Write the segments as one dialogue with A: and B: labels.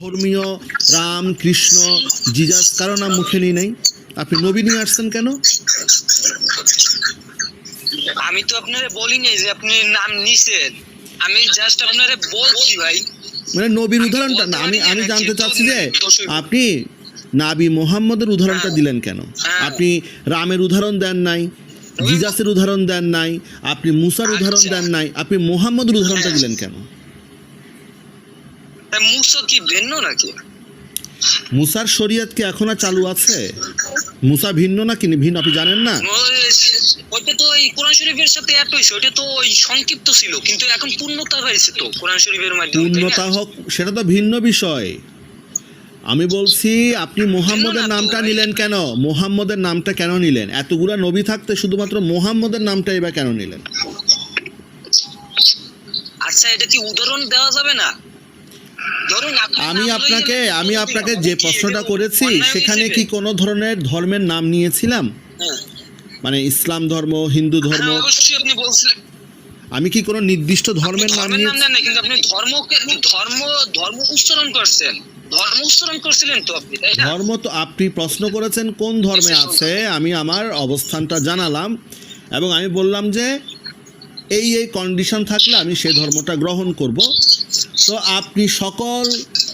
A: ধর্মীয় রাম কৃষ্ণ জিজাস কারও নাম মুখে নিয়ে নাই। আপনি নবী নিয়ে আসছেন কেন?
B: আমি তো আপনারে বলি নাই যে আপনি নাম নিছেন। আমি জাস্ট আপনারে বলছি ভাই।
A: মানে নবীর উদাহরণটা না আমি আমি জানতে চাচ্ছি যে আপনি নাবি মোহাম্মদের উদাহরণটা দিলেন কেন? আপনি রামের উদাহরণ দেন নাই জিজাসের উদাহরণ দেন নাই আপনি মুসার উদাহরণ দেন নাই আপনি মোহাম্মদের উদাহরণটা দিলেন কেন?
B: মুসো কি ভিন্ন নাকি?
A: মুসার শরীয়ত কি এখন চালু আছে? মুসা ভিন্ন না কি ভিন্ন আপনি জানেন না?
B: ওইটা তো ওই কোরআন শরীফের সাথে হয়েছে ওইটা তো ওই সংক্ষিপ্ত ছিল কিন্তু এখন পূর্ণতা হয়েছে তো কোরআন শরীফের মাধ্যমে
A: পূর্ণতা হোক সেটা তো ভিন্ন বিষয়। আমি বলছি আপনি মোহাম্মদের নামটা নিলেন কেন? মোহাম্মদের নামটা কেন নিলেন? এতগুলা নবী থাকতে শুধুমাত্র মোহাম্মদের নামটা এবার কেন নিলেন?
B: আচ্ছা এটা কি উদাহরণ দেওয়া যাবে না?
A: আমি আপনাকে আমি আপনাকে যে প্রশ্নটা করেছি সেখানে কি কোনো ধরনের ধর্মের নাম নিয়েছিলাম?
B: হ্যাঁ।
A: মানে ইসলাম ধর্ম হিন্দু ধর্ম?
B: হ্যাঁ, অবশ্যই আপনি বলছিলেন।
A: আমি কি কোনো নির্দিষ্ট ধর্মের নাম নিয়ে
B: না, কিন্তু আপনি ধর্মকে ধর্ম ধর্ম উচ্চারণ করছেন। ধর্ম উচ্চারণ করছিলেন তো আপনি তাই না?
A: ধর্ম তো আপনি প্রশ্ন করেছেন কোন ধর্মে আছে আমি আমার অবস্থানটা জানালাম এবং আমি বললাম যে এই এই কন্ডিশন থাকলে আমি সে ধর্মটা গ্রহণ করব। তো আপনি সকল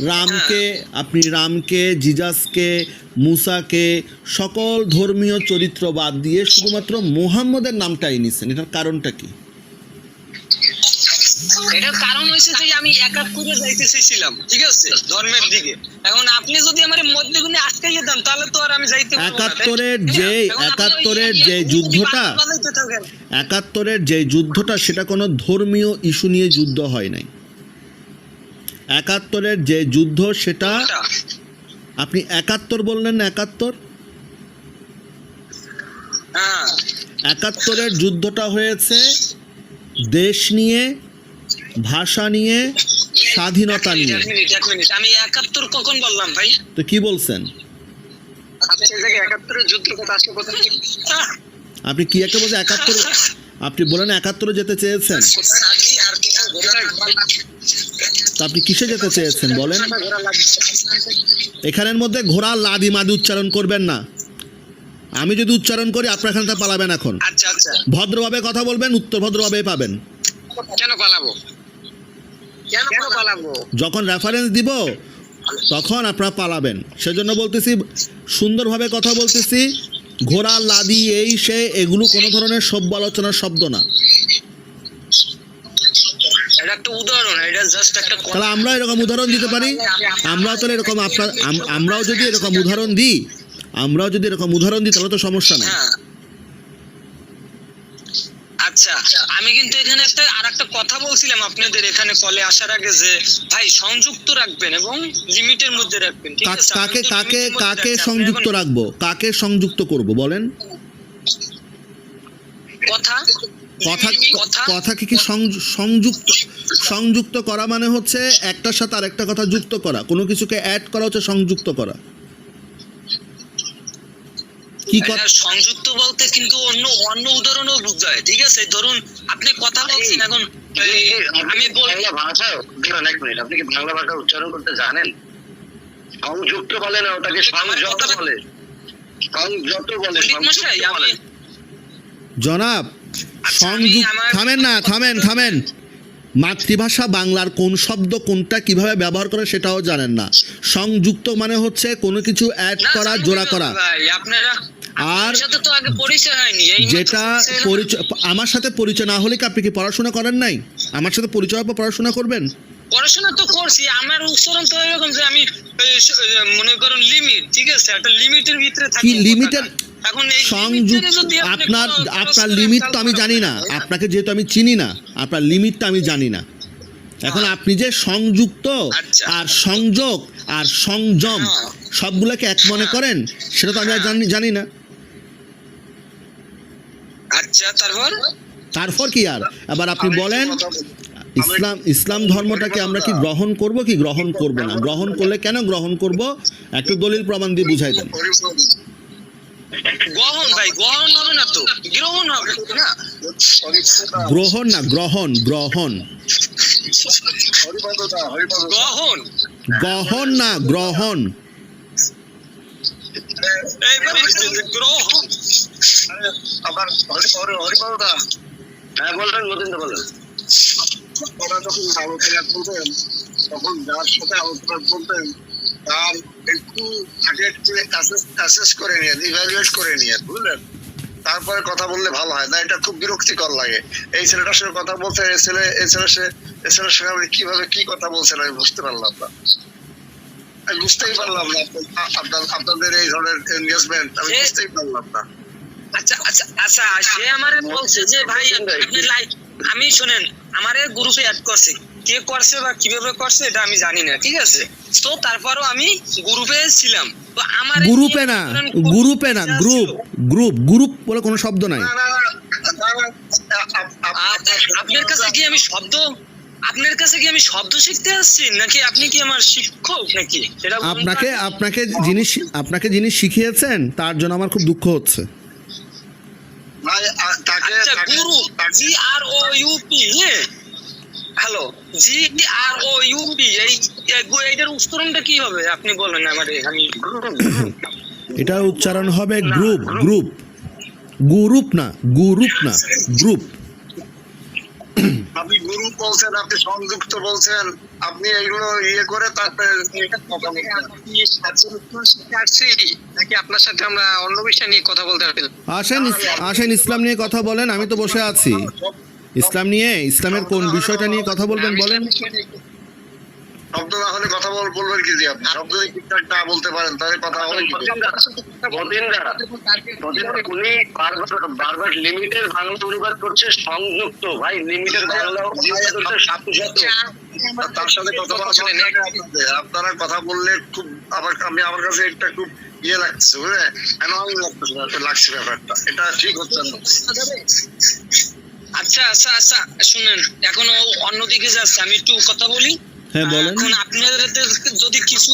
A: রামকে আপনি রামকে জিজাসকে মুসাকে সকল ধর্মীয় চরিত্র বাদ দিয়ে শুধুমাত্র মোহাম্মদের নামটাই নিচ্ছেন এটার কারণটা কি?
B: এটার কারণ হয়েছে যে আমি একাত্তরে যাইতে চেয়েছিলাম ঠিক আছে? ধর্মের দিকে। এখন আপনি যদি আমার মধ্যে গুণে আটকে যেতেন তাহলে তো আর আমি যাইতে?
A: একাত্তরের যে- একাত্তরের যে যুদ্ধটা-। একাত্তরের যে যুদ্ধটা সেটা কোনো ধর্মীয় ইস্যু নিয়ে যুদ্ধ হয় নাই। একাত্তরের যে যুদ্ধ সেটা আপনি একাত্তর বললেন না একাত্তর?
B: হ্যাঁ।
A: একাত্তরের যুদ্ধটা হয়েছে দেশ নিয়ে ভাষা নিয়ে স্বাধীনতা নিয়ে।
B: আমি একাত্তর কখন বললাম ভাই?
A: তো কি বলছেন?
B: আপনি আহ!
A: আপনি কি একটা বলতে একাত্তর? আপনি বলেন একাত্তরে যেতে চেয়েছেন। আপনি কিসে যেতে চেয়েছেন বলেন? এখানের মধ্যে ঘোড়া লাদি মাদি উচ্চারণ করবেন না। আমি যদি উচ্চারণ করি আপনার এখান পালাবেন এখন।
B: আচ্ছা আচ্ছা।
A: ভদ্রভাবে কথা বলবেন উত্তর ভদ্রভাবে পাবেন।
B: কেন পালাবো?
A: যখন রেফারেন্স দিব তখন আপনারা পালাবেন। সেজন্য বলতেছি সুন্দরভাবে কথা বলতেছি ঘোড়া লাদি এই সে এগুলো কোনো ধরনের সভ্য আলোচনার শব্দ না।
B: এটা একটা উদাহরণ এটা জাস্ট একটা কথা।
A: তাহলে আমরা এরকম উদাহরণ দিতে পারি? আমরাও তাহলে এরকম আপনার আমরাও যদি এরকম উদাহরণ দিই আমরাও যদি এরকম উদাহরণ দিই তাহলে তো সমস্যা নেই।
B: হ্যাঁ। আচ্ছা আমি কিন্তু এখানে একটা আর একটা কথা বলছিলাম আপনাদের এখানে কলে আসার আগে যে ভাই সংযুক্ত রাখবেন এবং লিমিটের মধ্যে রাখবেন ঠিক আছে?
A: কাকে কাকে কাকে সংযুক্ত রাখব? কাকে সংযুক্ত করব বলেন?
B: কথা?
A: কথা কি কি সংযুক্ত সংযুক্ত করা মানে হচ্ছে একটার সাথে আরেকটা কথা যুক্ত করা। কোনো কিছুকে অ্যাড করা হচ্ছে সংযুক্ত করা। কি
B: সংযুক্ত বলতে কিন্তু অন্য অন্য উদাহরণও বুঝায় ঠিক আছে? ধরুন আপনি কথা বলছেন এখন আমি বল
C: ভাষা এক মিনিট আপনি কি বাংলা ভাষা উচ্চারণ করতে জানেন? সংযুক্ত বলে না ওটাকে সংযত বলে। সংযত বলে
A: জনাব
B: আচ্ছা,
A: সংযুক্ত থামেন না থামেন থামেন। মাতৃভাষা বাংলার কোন শব্দ কোনটা কীভাবে ব্যবহার করে সেটাও জানেন না। সংযুক্ত মানে হচ্ছে কোনো কিছু অ্যাড করা জোড়া করা।
B: আপনারা
A: আর
B: তো
A: যেটা পরিচয় আমার সাথে পরিচয় না হলে কি আপনি কি পড়াশোনা করেন নাই? আমার সাথে পরিচয় পর পড়াশোনা করবেন?
B: পড়াশোনা তো করছি আমার উচ্চারণ তো এরকম যে আমি মনে করুন লিমিট ঠিক আছে? একটা লিমিটের ভিতরে থাকি
A: লিমিটের সংযুক্ত আপনার আপনার লিমিট তো আমি জানি না। আপনাকে যেহেতু আমি চিনি না আপনার লিমিটটা আমি জানি না। এখন আপনি যে সংযুক্ত
B: আচ্ছা।
A: আর সংযোগ আর সংযম
B: হ্যাঁ।
A: সবগুলোকে এক মনে করেন সেটা তো আমি জানি জানি না।
B: আচ্ছা তারপর?
A: তারপর কি আর? এবার আপনি বলেন। ইসলাম ইসলাম ধর্মটাকে আমরা কি গ্রহণ করব কি গ্রহণ করব না? গ্রহণ করলে কেন গ্রহণ করব? একটু দলিল প্রমাণ দিয়ে বুঝাই দেন।
B: গ্রহণ ভাই গ্রহণ হবে না তো। গ্রহণ হবে না?
A: গ্রহণ না গ্রহণ গ্রহণ।
B: গ্রহণ।
A: গ্রহণ না গ্রহণ।
B: এইবার বুঝছেন যে গ্রহণ
C: আবার হরিপালদা। হ্যাঁ বলবেন মতিন্দ্র বলেন। ওরা যখন আলোচনা করবেন তখন যার সাথে আলোচনা করবেন তার একটু আগে অ্যাসেস করে নিয়ে ইভ্যালুয়েট করে নিয়ে বুঝলেন? তারপরে কথা বললে ভালো হয় না এটা খুব বিরক্তিকর লাগে। এই ছেলেটার সঙ্গে কথা বলতে এই ছেলে এই ছেলে সে এই ছেলের সঙ্গে আপনি কীভাবে কি কথা বলছেন আমি বুঝতে পারলাম না। আমি বুঝতেই পারলাম না আপনার- আপনাদের এই ধরনের এনগেজমেন্ট আমি বুঝতেই পারলাম না
B: আচ্ছা আচ্ছা আচ্ছা সে আমারে বলছে যে ভাই আপনি লাইক আমি শুনেন আমারে গ্রুপে অ্যাড করছে কে করছে বা কীভাবে করছে এটা আমি জানি না ঠিক আছে তো তারপরও আমি গ্রুপে ছিলাম তো আমার
A: গ্রুপে না গ্রুপে না গ্রুপ গ্রুপ গ্রুপ বলে কোনো শব্দ নাই
B: আচ্ছা, আপনার কাছে কি আমি শব্দ আপনার কাছে কি আমি শব্দ শিখতে আসছি? নাকি আপনি কি আমার শিক্ষক নাকি।
A: আপনাকে আপনাকে জিনিস আপনাকে জিনিস শিখিয়েছেন তার জন্য আমার খুব দুঃখ হচ্ছে।
C: না, আ- তাকে তাকে-
B: গুরু G R O U P G R O U P এই- এইটার উচ্চারণটা কি হবে? আপনি বলেন আমারে আমি
A: এটা উচ্চারণ হবে গ্রুপ গ্রুপ। গ্রুপ না গ্রুপ না গ্রুপ।
C: আপনি গুরু বলছেন আপনি সংযুক্ত বলছেন আপনি এগুলো ইয়ে করে তারপরে
B: নাকি আপনার সাথে আমরা অন্য বিষয় নিয়ে কথা বলতে পারি?
A: আসেন আসেন ইসলাম নিয়ে কথা বলেন আমি তো বসে আছি। ইসলাম নিয়ে ইসলামের কোন বিষয়টা নিয়ে কথা বলবেন বলেন।
C: শব্দ না হলে কথা বল বলবেন কি দিয়ে আপনি? শব্দ যদি ঠিকঠাক না বলতে পারেন তাহলে কথা হবে কি?
D: উনি বারবার বারবার লিমিটের বাংলা অনুবাদ করছে সংযুক্ত। ভাই লিমিটের বাংলা করছে সাথে সাথে
C: তার সাথে কথা বলা
B: বলছিলেন,
C: নেই। আপনারা কথা বললে খুব আবার আমি আমার কাছে একটা খুব ইয়ে লাগছে বুঝলে? অ্যানোয়িং লাগছে লাগছে ব্যাপারটা। এটা ঠিক হচ্ছে না।
B: আচ্ছা আচ্ছা আচ্ছা শুনেন এখন অন্যদিকে যাচ্ছে আমি একটু কথা বলি।
A: হ্যাঁ বলেন।
B: এখন আপনাদের যদি কিছু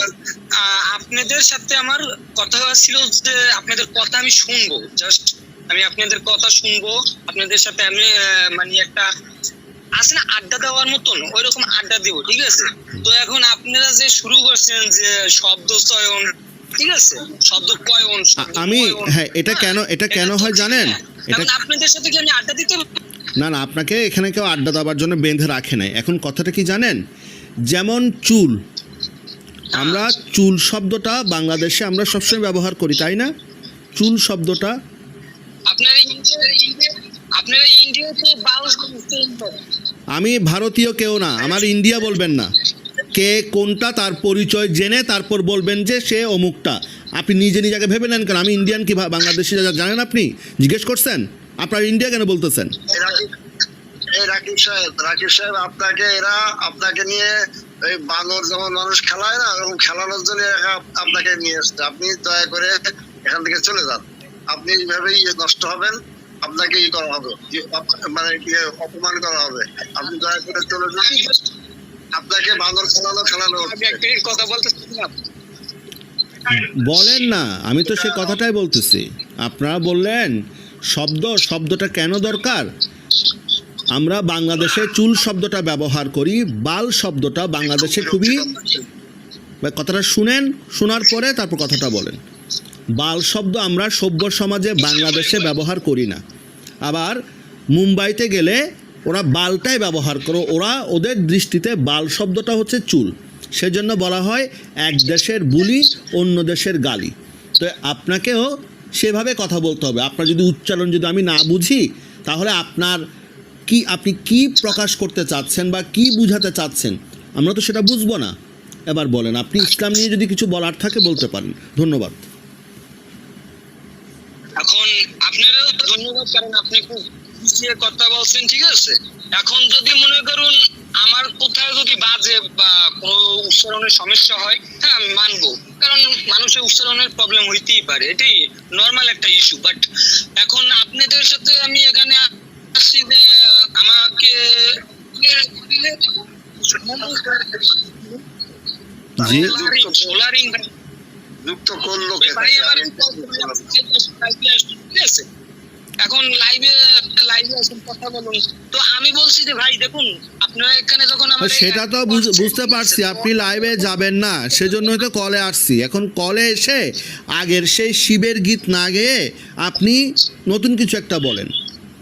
B: আপনাদের সাথে আমার কথা ছিল যে আপনাদের কথা আমি শুনব। জাস্ট আমি আপনাদের কথা শুনব। আপনাদের সাথে আমি মানে একটা আছে না আড্ডা দেওয়ার মতন ওই রকম আড্ডা দিব ঠিক আছে? তো এখন আপনারা যে শুরু করছেন যে শব্দ চয়ন ঠিক আছে? শব্দ কয়ন
A: আমি হ্যাঁ এটা কেন এটা কেন হয় জানেন? এটা
B: আপনাদের সাথে কি আমি আড্ডা দিতে
A: না না আপনাকে এখানে কেউ আড্ডা দেওয়ার জন্য বেঁধে রাখে নাই। এখন কথাটা কি জানেন? যেমন চুল আমরা চুল শব্দটা বাংলাদেশে আমরা সবসময় ব্যবহার করি তাই না? চুল শব্দটা। আমি ভারতীয় কেউ না আমার ইন্ডিয়া বলবেন না। কে কোনটা তার পরিচয় জেনে তারপর বলবেন যে সে অমুকটা। আপনি নিজে নিজেকে ভেবে নেন কেন আমি ইন্ডিয়ান কি বাংলাদেশি যা- জানেন আপনি? জিজ্ঞেস করছেন? আপনার ইন্ডিয়া কেন বলতেছেন?
C: এই রাকিব সাহেব রাকিব সাহেব আপনাকে এরা আপনাকে নিয়ে এই বানর যেমন মানুষ খেলায় না ওরকম খেলানোর জন্য আপনাকে নিয়ে এসছে আপনি দয়া করে এখান থেকে চলে যান। আপনি এইভাবেই ইয়ে নষ্ট হবেন। আপনাকে ই করা হবে। মানে কি অপমান করা হবে। আপনি দয়া করে চলে যান। আপনাকে বানর খেলানো খেলানো
B: আমি
C: হচ্ছে।
B: একটা কথা বলতেছিলাম
A: বলেন না আমি তো সে কথাটাই বলতেছি। আপনারা বললেন শব্দ শব্দটা কেন দরকার? আমরা বাংলাদেশে চুল শব্দটা ব্যবহার করি, বাল শব্দটা বাংলাদেশে খুবই কথাটা শুনেন, শোনার পরে তারপর কথাটা বলেন। বাল শব্দ আমরা সভ্য সমাজে বাংলাদেশে ব্যবহার করি না। আবার মুম্বাইতে গেলে ওরা বালটাই ব্যবহার করো, ওরা ওদের দৃষ্টিতে বাল শব্দটা হচ্ছে চুল। সেজন্য বলা হয় এক দেশের বুলি, অন্য দেশের গালি। তো আপনাকেও সেভাবে কথা বলতে হবে। আপনার যদি উচ্চারণ যদি আমি না বুঝি, তাহলে আপনার কি, আপনি কি প্রকাশ করতে চাচ্ছেন বা কি বুঝাতে চাচ্ছেন, আমরা তো সেটা বুঝব না। এবার বলেন, আপনি ইসলাম নিয়ে যদি কিছু বলার থাকে বলতে পারেন। ধন্যবাদ।
B: এখন ধন্যবাদ, কারণ আপনি কথা বলছেন, ঠিক আছে? এখন যদি মনে করুন, আমার কোথায় যদি বাজে বা কোনো উচ্চারণের সমস্যা হয় হ্যাঁ আমি মানবো। কারণ মানুষের উচ্চারণের প্রবলেম হইতেই পারে, এটাই নর্মাল একটা ইস্যু বাট এখন আপনাদের সাথে আমি এখানে আমাকে
A: জি।
C: যুক্ত করল
B: এখন লাইভে লাইভে আসেন কথা বলুন। তো আমি বলছি যে ভাই দেখুন আপনারা এখানে যখন আমার
A: সেটা তো বুঝতে পারছি আপনি লাইভে যাবেন না সেজন্যই তো কলে আসছি। এখন কলে এসে আগের সেই শিবের গীত না গেয়ে আপনি নতুন কিছু একটা বলেন।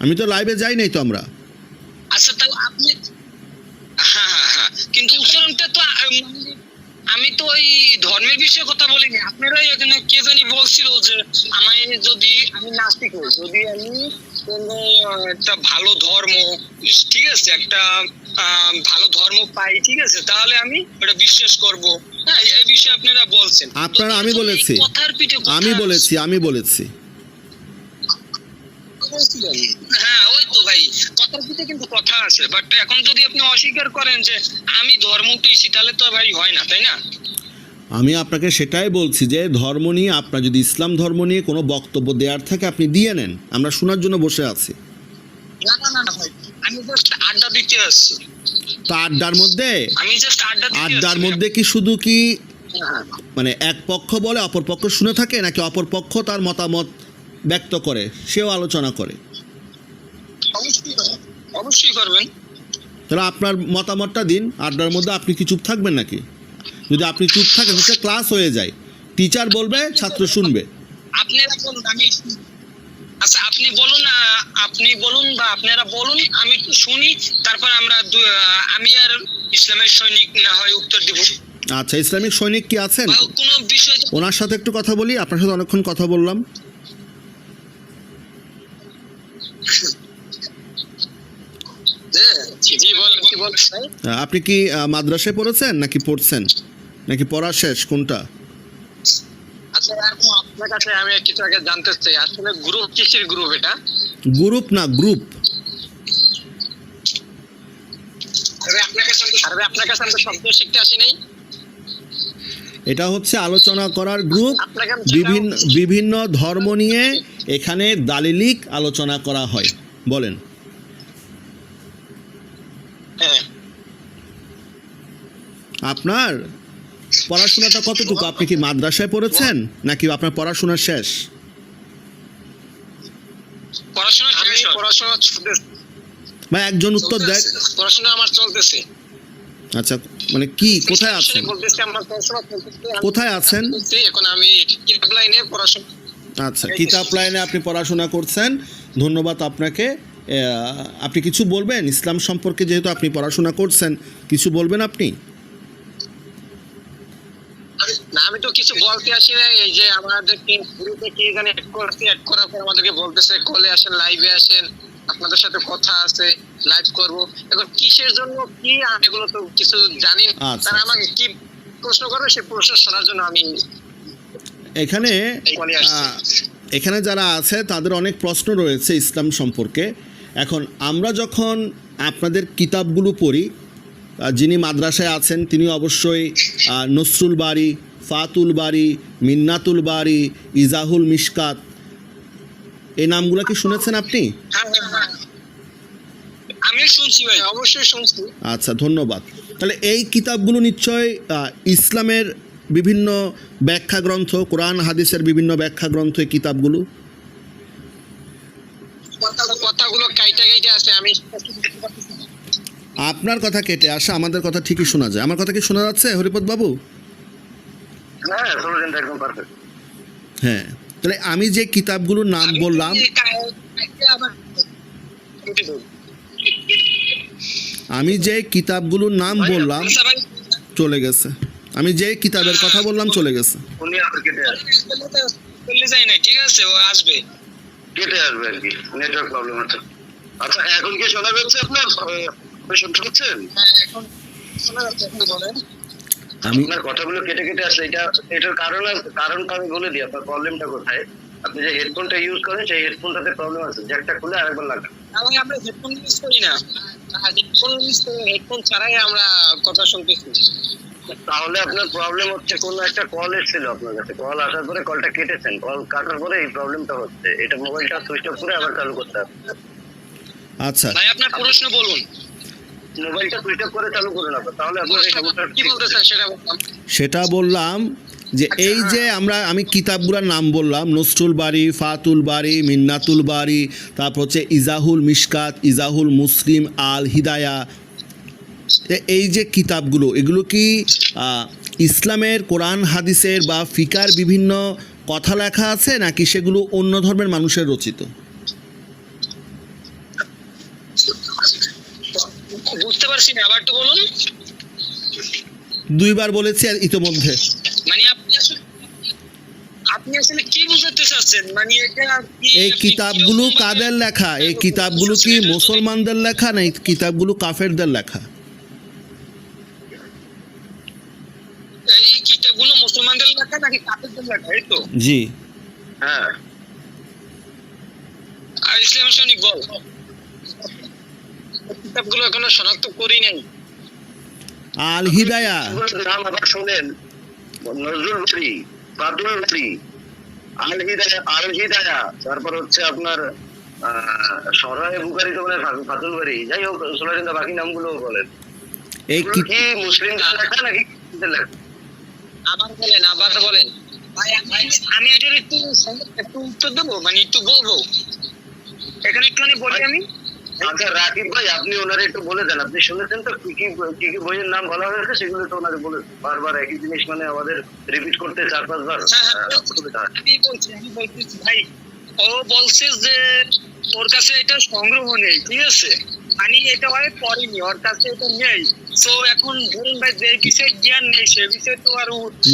A: আমি তো লাইভে যাই নাই তো আমরা।
B: আচ্ছা তাও আপনি হ্যাঁ হ্যাঁ হ্যাঁ। কিন্তু উচ্চারণটা তো মানে আমি তো ওই ধর্মের বিষয়ে কথা বলিনি। আপনারাই এখানে কে জানি বলছিল যে আমি যদি আমি নাস্তিক হই যদি আমি কোনো একটা ভালো ধর্ম ঠিক আছে একটা ভালো ধর্ম পাই ঠিক আছে তাহলে আমি ওটা বিশ্বাস করব। হ্যাঁ এই বিষয়ে আপনারা বলছেন।
A: আপনারা আমি বলেছি।
B: কথার পিঠে
A: আমি বলেছি আমি বলেছি।
B: হ্যাঁ ওই তো ভাই। কথার পিঠে কিন্তু কথা আছে বাট এখন যদি আপনি অস্বীকার করেন যে আমি ধর্ম পেয়েছি তাহলে তো ভাই হয় না তাই না?
A: আমি আপনাকে সেটাই বলছি যে ধর্ম নিয়ে আপনার যদি ইসলাম ধর্ম নিয়ে কোনো বক্তব্য দেওয়ার থাকে আপনি দিয়ে নেন। আমরা শোনার জন্য বসে আছি।
B: না না না না ভাই। আমি জাস্ট আড্ডা দিতে আসছি।
A: তো আড্ডার মধ্যে?
B: আমি জাস্ট আড্ডা
A: আড্ডার মধ্যে কি শুধু কি
B: হ্যাঁ।
A: মানে এক পক্ষ বলে অপর পক্ষ শুনে থাকে নাকি অপর পক্ষ তার মতামত ব্যক্ত করে সেও আলোচনা করে।
B: অবশ্যই করবেন।
A: তাহলে আপনার মতামতটা দিন আড্ডার মধ্যে আপনি কি চুপ থাকবেন নাকি? যদি আপনি চুপ থাকেন সে ক্লাস হয়ে যায়। টিচার বলবে ছাত্র শুনবে।
B: আমি আচ্ছা আপনি বলুন আপনি বলুন বা আপনারা বলুন আমি শুনি তারপর আমরা আমি আর ইসলামের সৈনিক না হয় উত্তর দিব।
A: আচ্ছা ইসলামিক সৈনিক কি আছেন?
B: কোনো বিষয়
A: ওনার সাথে একটু কথা বলি আপনার সাথে অনেকক্ষণ কথা বললাম
B: জি বলেন কি বলছেন
A: আহ, আপনি কি মাদ্রাসায় পড়েছেন নাকি পড়ছেন? নাকি পড়া শেষ? কোনটা?
B: আচ্ছা আপনার কাছে আমি কিছু আগে জানতে চাই। আসলে গ্রুপ কিসের গ্রুপ এটা?
A: গ্রুপ না গ্রুপ
B: আপনার কাছে আপনার কাছে আমি তো শব্দ শিখতে আসি নাই।
A: এটা হচ্ছে আলোচনা করার গ্রুপ বিভিন্ন বিভিন্ন ধর্ম নিয়ে এখানে দালিলিক আলোচনা করা হয়। বলেন।
B: হ্যাঁ।
A: আপনার পড়াশোনাটা কতটুকু? আপনি কি মাদ্রাসায় পড়েছেন? নাকি আপনার পড়াশোনা শেষ?
B: পড়াশোনা আমি পড়াশোনা
A: ভাই একজন উত্তর দেখ
B: পড়াশোনা আমার চলতেছে।
A: আচ্ছা মানে কি কোথায় আছেন? কোথায় আছেন?
B: এখন আমি লাইনে পড়াশোনা
A: আচ্ছা কিতাব লাইনে আপনি পড়াশোনা করছেন। ধন্যবাদ আপনাকে। আপনি কিছু বলবেন? ইসলাম সম্পর্কে যেহেতু আপনি পড়াশোনা করছেন কিছু বলবেন আপনি?
B: আমি তো কিছু বলতে আসি না এই যে আমাদেরকে গ্রুপে কে জানে অ্যাড করতে অ্যাড করার পর আমাদেরকে বলতেছে কলে আসেন লাইভে আসেন। আপনাদের সাথে কথা আছে লাইভ করব। এখন কিসের জন্য কি এগুলো তো কিছু জানি না।
A: আচ্ছা।
B: তারা আমাকে কি প্রশ্ন করবে সেই প্রশ্ন শোনার জন্য আমি
A: এখানে এখানে যারা আছে তাদের অনেক প্রশ্ন রয়েছে ইসলাম সম্পর্কে। এখন আমরা যখন আপনাদের কিতাবগুলো পড়ি যিনি মাদ্রাসায় আছেন তিনি অবশ্যই নসরুল বাড়ি ফাতুল বাড়ি মিন্নাতুল বাড়ি ইজাহুল মিশকাত। এই নামগুলো কি শুনেছেন আপনি?
B: হ্যাঁ হ্যাঁ হ্যাঁ আমি শুনছি ভাই। অবশ্যই শুনছি।
A: আচ্ছা ধন্যবাদ। তাহলে এই কিতাবগুলো নিশ্চয় ইসলামের বিভিন্ন ব্যাখ্যা গ্রন্থ কোরআন হাদিসের বিভিন্ন ব্যাখ্যা গ্রন্থ এই কিতাবগুলো?
B: কথাগুলো কাইটা কাইটা আছে আমি
A: আপনার কথা কেটে আসা আমাদের কথা ঠিকই শোনা যায়। আমার কথা কি শোনা যাচ্ছে হরিপদ বাবু?
D: হ্যাঁ
A: হ্যাঁ তাহলে আমি যে কিতাবগুলোর নাম বললাম আমি যে কিতাবগুলোর নাম বললাম চলে গেছে। আমি যে কিতাবের কথা বললাম চলে গেছে।
D: উনি কেটে আসবে।
B: না ঠিক আছে ও আসবে।
D: কেটে আসবে আর কি নেটওয়ার্ক প্রবলেম আছে। আচ্ছা এখন কি শোনা যাচ্ছে আপনার? শুনতে পাচ্ছেন?
B: হ্যাঁ এখন শোনা যাচ্ছে আপনি বলেন।
A: আমি
D: আপনার কথাগুলো কেটে কেটে আসছে এটা এটার কারণ কারণটা আমি বলে দিই আপনার প্রবলেমটা কোথায়? আপনি যে হেডফোনটা ইউজ করেন সেই হেডফোনটাতে প্রবলেম আছে। জ্যাকটা খুলে আরেকবার লাগান।
B: আমি আমরা হেডফোন ইউজ করি না। হেডফোন ইউজ করি হেডফোন ছাড়াই আমরা কথা শুনতেছি
D: তাহলে আপনার প্রবলেম হচ্ছে কোনো একটা কল এসেছিল আপনার কাছে। কল আসার পরে কলটা কেটেছেন। কল কাটার পরে এই প্রবলেমটা হচ্ছে। এটা মোবাইলটা সুইচ অফ করে আবার চালু করতে হবে।
A: আচ্ছা।
B: ভাই আপনার প্রশ্ন বলুন।
D: মোবাইলটা সুইচ অফ করে চালু করুন আপনার তাহলে আপনার এই সমস্যাটা
B: কি বলতে চান সেটা বললাম
A: সেটা বললাম যে এই যে আমরা আমি কিতাবগুলোর নাম বললাম নসরুল বাড়ি ফাতুল বাড়ি মিন্নাতুল বাড়ি তারপর হচ্ছে ইজাহুল মিশকাত ইজাহুল মুসলিম আল হিদায়া। এই যে কিতাবগুলো এগুলো কি ইসলামের কোরআন হাদিসের বা ফিকার বিভিন্ন কথা লেখা আছে নাকি সেগুলো অন্য ধর্মের মানুষের রচিত?
B: বুঝতে পারছি না আবার একটু বলুন।
A: দুইবার বলেছি আর ইতোমধ্যে।
B: মানে আপনি আসলে আপনি আসলে কি বুঝাতে চাচ্ছেন? মানে এটা
A: এই কিতাবগুলো কাদের লেখা? এই কিতাবগুলো কি মুসলমানদের লেখা না এই কিতাবগুলো কাফেরদের লেখা?
B: এই কিতাবগুলো মুসলমানদের লেখা নাকি কাফেরদের লেখা? এই তো।
A: জি।
D: হ্যাঁ।
B: আর ইসলাম সৈনিক বল। কিতাবগুলো এখনও শনাক্ত করি নাই।
A: আল হিদায়া
D: নাম আবার শোনেন। নজরুল বাড়ি ফাতুল বাড়ি আল হিদায়া আল হিদায়া তারপর হচ্ছে আপনার সরাই বুকারি তো মানে ফাতুল বাড়ি যাই হোক সোলারিন্দা বাকি নামগুলো বলেন।
A: এই
D: এগুলো
A: কি-
D: কি মুসলিমদের লেখা নাকি
B: আবার বলেন আবার বলেন। ভাই আমি- আমি এটার একটু একটু উত্তর দেবো? মানে একটু বলব? এখানে একটুখানি বলি আমি।
D: আচ্ছা রাকিব ভাই আপনি ওনারে একটু বলে দেন। আপনি শুনেছেন তো কি কি কি কি বইয়ের নাম বলা হয়েছে? সেগুলো তো ওনারে বলে বারবার একই জিনিস মানে আমাদের রিপিট করতে চার পাঁচবার।
B: হ্যাঁ, হ্যাঁ।
D: হয়।
B: আমি বলছি আমি বলতেছি ভাই ও বলছে যে ওর কাছে এটা সংগ্রহ নেই ঠিক আছে? আমি এটা হয় পড়িনি ওর কাছে এটা নেই। তো এখন ধরুন ভাই যে বিষয়ে জ্ঞান নেই সে বিষয়ে তো আর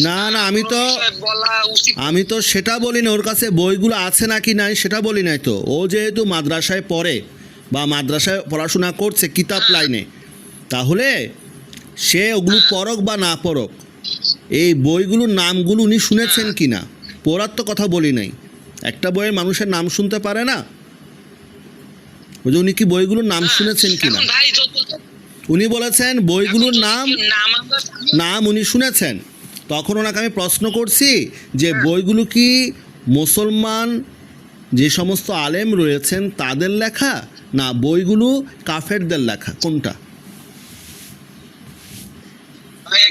A: না না আমি তো
B: বলা উচিত
A: আমি তো সেটা বলি না ওর কাছে বইগুলো আছে নাকি নাই সেটা বলি নাই তো। ও যেহেতু মাদ্রাসায় পড়ে বা মাদ্রাসায় পড়াশোনা করছে কিতাব লাইনে তাহলে সে ওগুলো পড়ক বা না পড়ক এই বইগুলোর নামগুলো উনি শুনেছেন কি না পড়ার তো কথা বলি নাই। একটা বইয়ের মানুষের নাম শুনতে পারে না? ওই যে উনি কি বইগুলোর নাম শুনেছেন কি না উনি বলেছেন বইগুলোর নাম
B: নাম
A: নাম উনি শুনেছেন। তখন ওনাকে আমি প্রশ্ন করছি যে বইগুলো কি মুসলমান যে সমস্ত আলেম রয়েছেন তাদের লেখা? না বইগুলো কাফেরদের লেখা। কোনটা?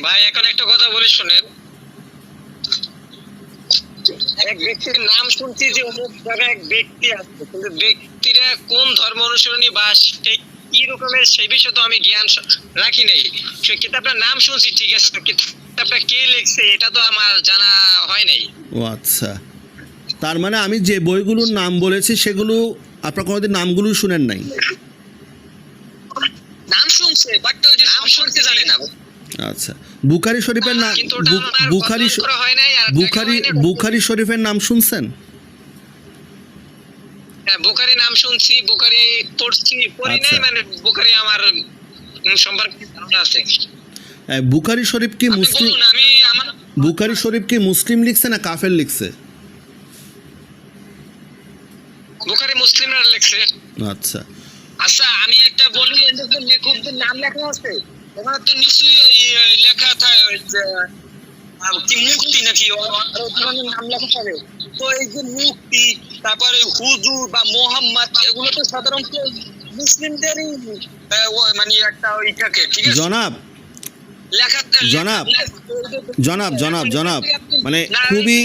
B: ভাই এখন একটা কথা বলি শুনেন। এক ব্যক্তির নাম শুনছি যে অমুক জায়গায় এক ব্যক্তি আছে কিন্তু ব্যক্তিরা কোন ধর্ম অনুসরণী বা সে কি রকমের সেই বিষয়ে তো আমি জ্ঞান রাখি নাই। সে কিতাবটার নাম শুনছি ঠিক আছে কিতাবটা কে লিখছে এটা তো আমার জানা হয় নাই।
A: ও আচ্ছা। তার মানে আমি যে বইগুলোর নাম বলেছি সেগুলো আপনার কোনোদিন নামগুলো শুনেন নাই?
B: নাম শুনছে বাট ওই যে নাম শুনতে জানে না
A: আচ্ছা। বুখারি শরীফের নাম বুখারি
B: হয় নাই আর
A: বুখারি। বুখারি শরীফের নাম শুনছেন?
B: হ্যাঁ বুখারি নাম শুনছি বুখারি পড়ছি পড়ি নাই
A: আচ্ছা।
B: মানে বুখারি আমার সম্পর্কে ধারণা আছে।
A: বুখারি শরীফ কি মুসলিম বুখারি শরীফ কি মুসলিম লিখছে না কাফের লিখছে?
B: বুখারি মুসলিমরা লেখছে।
A: আচ্ছা।
B: আচ্ছা আমি একটা বলি লেখকদের নাম লেখা আছে ওখানে তো নিশ্চয়ই লেখা থাকে কি মুক্তি নাকি? নাম লেখা থাকে। তো এই যে মুক্তি তারপরে হুজুর বা মোহাম্মদ এগুলো তো সাধারণত মুসলিমদেরই মানে একটা ওই থাকে ঠিক আছে?
A: জনাব। জনাব, জনাব জনাব জনাব। মানে খুবই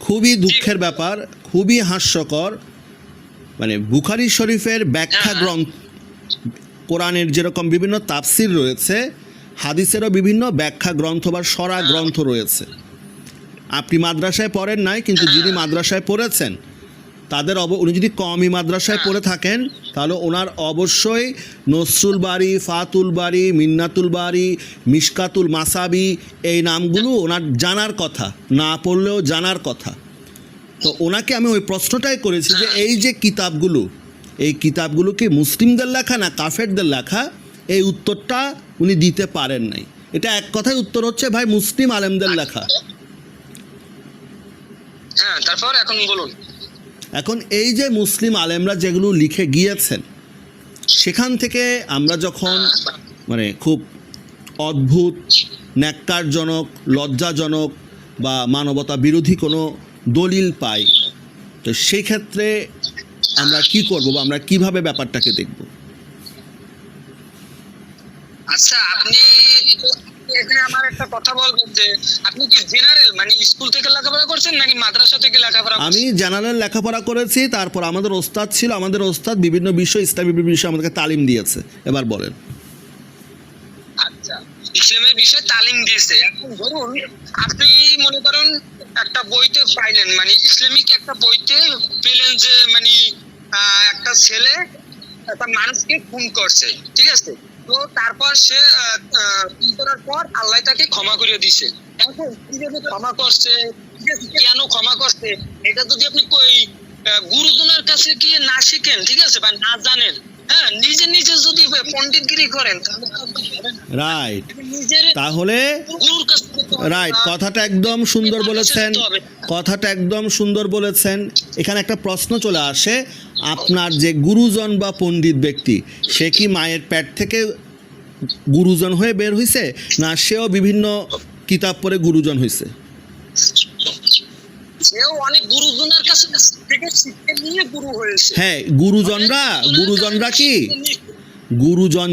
A: খুবই দুঃখের ব্যাপার খুবই হাস্যকর। মানে বুখারি শরীফের ব্যাখ্যা
B: হ্যাঁ।
A: গ্রন্থ কোরআনের যেরকম বিভিন্ন তাফসির রয়েছে হাদিসেরও বিভিন্ন ব্যাখ্যা গ্রন্থ বা সরা গ্রন্থ রয়েছে। আপনি মাদ্রাসায় পড়েন নাই কিন্তু যিনি মাদ্রাসায় পড়েছেন তাদের অব উনি যদি কমই মাদ্রাসায় পড়ে থাকেন তাহলে ওনার অবশ্যই নসরুল বাড়ি ফাতুল বাড়ি মিন্নাতুল বাড়ি মিশকাতুল মাসাবি এই নামগুলো ওনার জানার কথা না পড়লেও জানার কথা। তো ওনাকে আমি ওই প্রশ্নটাই করেছি যে এই যে কিতাবগুলো এই কিতাবগুলো কি মুসলিমদের লেখা না কাফেরদের লেখা? এই উত্তরটা উনি দিতে পারেন নাই। এটা এক কথায় উত্তর হচ্ছে ভাই মুসলিম আলেমদের লেখা।
B: হ্যাঁ তারপর এখন বলুন।
A: এখন এই যে মুসলিম আলেমরা যেগুলো লিখে গিয়েছেন সেখান থেকে আমরা যখন মানে খুব অদ্ভুত ন্যাক্কারজনক লজ্জাজনক বা মানবতা বিরোধী কোনো দলিল পাই। তো সেই ক্ষেত্রে আমরা কি করব বা আমরা কীভাবে ব্যাপারটাকে দেখব?
B: আচ্ছা আপনি এখানে আমার একটা কথা বলবেন যে আপনি কি জেনারেল মানে স্কুল থেকে লেখাপড়া করছেন নাকি মাদ্রাসা থেকে লেখাপড়া
A: আমি জেনারেল লেখাপড়া করেছি তারপর আমাদের ওস্তাদ ছিল আমাদের ওস্তাদ বিভিন্ন বিষয় ইসলামী বিষয়ে আমাদেরকে তালিম দিয়েছে। এবার বলেন।
B: ইসলামের বিষয়ে তালিম দিয়েছে। এখন ধরুন, আপনি মনে করেন একটা বইতে পাইলেন মানে ইসলামিক একটা বইতে পেলেন যে মানে একটা ছেলে একটা মানুষকে খুন করছে, ঠিক আছে? তো তারপর সে খুন করার পর আল্লাহ তাকে ক্ষমা করে দিছে এখন কীভাবে ক্ষমা করছে কেন ক্ষমা করছে, এটা যদি আপনি গুরুজনের কাছে গিয়ে না শিখেন, ঠিক আছে? বা না জানেন নিজে নিজে যদি পণ্ডিতগিরি করেন।
A: রাইট তাহলে রাইট কথাটা একদম সুন্দর বলেছেন। কথাটা একদম সুন্দর বলেছেন। এখানে একটা প্রশ্ন চলে আসে আপনার যে গুরুজন বা পণ্ডিত ব্যক্তি সে কি মায়ের পেট থেকে গুরুজন হয়ে বের হয়েছে না সেও বিভিন্ন কিতাব পড়ে গুরুজন হয়েছে
B: সেও অনেক গুরুজনের কাছে থেকে শিক্ষা নিয়ে গুরু হয়েছে
A: হ্যাঁ গুরুজনরা গুরুজনরা কি? গুরুজন